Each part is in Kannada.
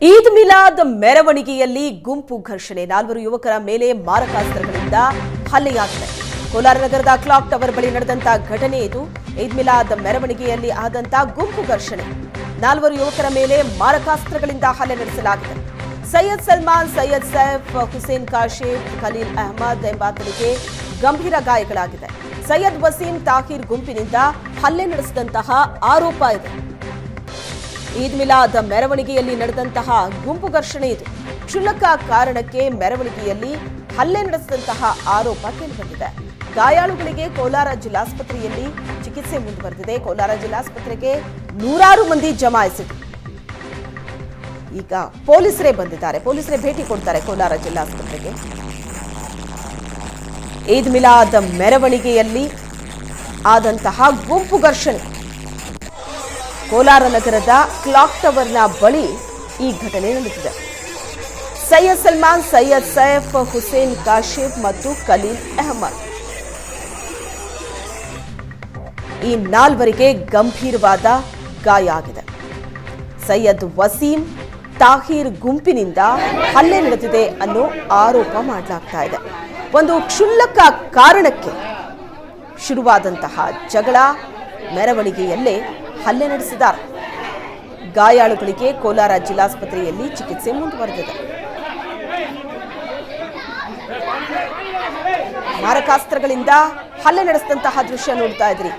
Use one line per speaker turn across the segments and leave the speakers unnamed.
ಈದ್ ಮಿಲಾದ್ ಮೆರವಣಿಗೆಯಲ್ಲಿ ಗುಂಪು ಘರ್ಷಣೆ. ನಾಲ್ವರು ಯುವಕರ ಮೇಲೆ ಮಾರಕಾಸ್ತ್ರಗಳಿಂದ ಹಲ್ಲೆಯಾಗಿದೆ. ಕೋಲಾರ ನಗರದ ಕ್ಲಾಕ್ ಟವರ್ ಬಳಿ ನಡೆದಂತಹ ಘಟನೆ ಇದು. ಈದ್ ಮಿಲಾದ್ ಮೆರವಣಿಗೆಯಲ್ಲಿ ಆದಂತಹ ಗುಂಪು ಘರ್ಷಣೆ. ನಾಲ್ವರು ಯುವಕರ ಮೇಲೆ ಮಾರಕಾಸ್ತ್ರಗಳಿಂದ ಹಲ್ಲೆ ನಡೆಸಲಾಗಿದೆ. ಸೈಯದ್ ಸಲ್ಮಾನ್, ಸೈಯದ್ ಸೈಫ್, ಹುಸೇನ್ ಕಾಶಿಫ್ ಖಲೀಲ್ ಅಹಮದ್ ಎಂಬಾತನಿಗೆ ಗಂಭೀರ ಗಾಯಗಳಾಗಿದೆ. ಸೈಯದ್ ವಸೀಂ ತಾಹಿರ್ ಗುಂಪಿನಿಂದ ಹಲ್ಲೆ ನಡೆಸಿದಂತಹ ಆರೋಪ ಇದೆ. ಈದ್ ಮಿಲಾದ್ ಮೆರವಣಿಗೆಯಲ್ಲಿ ನಡೆದಂತಹ ಗುಂಪು ಘರ್ಷಣೆ ಇದು. ಕ್ಷುಲ್ಲಕ ಕಾರಣಕ್ಕೆ ಮೆರವಣಿಗೆಯಲ್ಲಿ ಹಲ್ಲೆ ನಡೆಸಿದಂತಹ ಆರೋಪ ಕೇಳಿಬಂದಿದೆ. ಗಾಯಾಳುಗಳಿಗೆ ಕೋಲಾರ ಜಿಲ್ಲಾಸ್ಪತ್ರೆಯಲ್ಲಿ ಚಿಕಿತ್ಸೆ ಮುಂದುವರೆದಿದೆ. ಕೋಲಾರ ಜಿಲ್ಲಾಸ್ಪತ್ರೆಗೆ ನೂರಾರು ಮಂದಿ ಜಮಾಯಿಸಿದ್ರು. ಈಗ ಪೊಲೀಸರೇ ಬಂದಿದ್ದಾರೆ. ಪೊಲೀಸರೇ ಭೇಟಿ ಕೊಡ್ತಾರೆ ಕೋಲಾರ ಜಿಲ್ಲಾಸ್ಪತ್ರೆಗೆ. ಈದ್ ಮಿಲಾದ್ ಮೆರವಣಿಗೆಯಲ್ಲಿ ಆದಂತಹ ಗುಂಪು ಘರ್ಷಣೆ. ಕೋಲಾರ ನಗರದ ಕ್ಲಾಕ್ ಟವರ್ನ ಬಳಿ ಈ ಘಟನೆ ನಡೆದಿದೆ. ಸೈಯದ್ ಸಲ್ಮಾನ್, ಸೈಯದ್ ಸೈಫ್ ಹುಸೇನ್ ಕಾಶಿಫ್ ಮತ್ತು ಖಲೀಲ್ ಅಹಮದ್. ಈ ನಾಲ್ವರಿಗೆ ಗಂಭೀರವಾದ ಗಾಯ ಆಗಿದೆ. ಸೈಯದ್ ವಸೀಂ ತಾಹೀರ್ ಗುಂಪಿನಿಂದ ಹಲ್ಲೆ ನಡೆದಿದೆ ಅನ್ನೋ ಆರೋಪ ಮಾಡಲಾಗ್ತಾ ಇದೆ. ಒಂದು ಕ್ಷುಲ್ಲಕ ಕಾರಣಕ್ಕೆ ಶುರುವಾದಂತಹ ಜಗಳ, ಮೆರವಣಿಗೆಯಲ್ಲೇ ಹಲ್ಲೆ ನಡೆಸಿದ್ದಾರೆ. ಗಾಯಾಳುಗಳಿಗೆ ಕೋಲಾರ ಜಿಲ್ಲಾಸ್ಪತ್ರೆಯಲ್ಲಿ ಚಿಕಿತ್ಸೆ ಮುಂದುವರೆದಿದೆ. ಮಾರಕಾಸ್ತ್ರಗಳಿಂದ ಹಲ್ಲೆ ನಡೆಸಿದಂತಹ ದೃಶ್ಯ ನೋಡ್ತಾ ಇದ್ರಿ.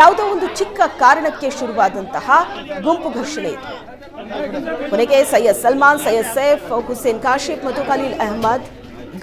ಯಾವುದೋ ಒಂದು ಚಿಕ್ಕ ಕಾರಣಕ್ಕೆ ಶುರುವಾದಂತಹ ಗುಂಪು ಘರ್ಷಣೆ ಇತ್ತು ಕೊನೆಗೆ ಸೈಯದ್ ಸಲ್ಮಾನ್, ಸೈಯದ್ ಸೈಫ್, ಹುಸೇನ್ ಕಾಶಿಫ್ ಮತ್ತು ಖಲೀಲ್ ಅಹಮದ್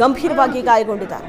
ಗಂಭೀರವಾಗಿ ಗಾಯಗೊಂಡಿದ್ದಾರೆ.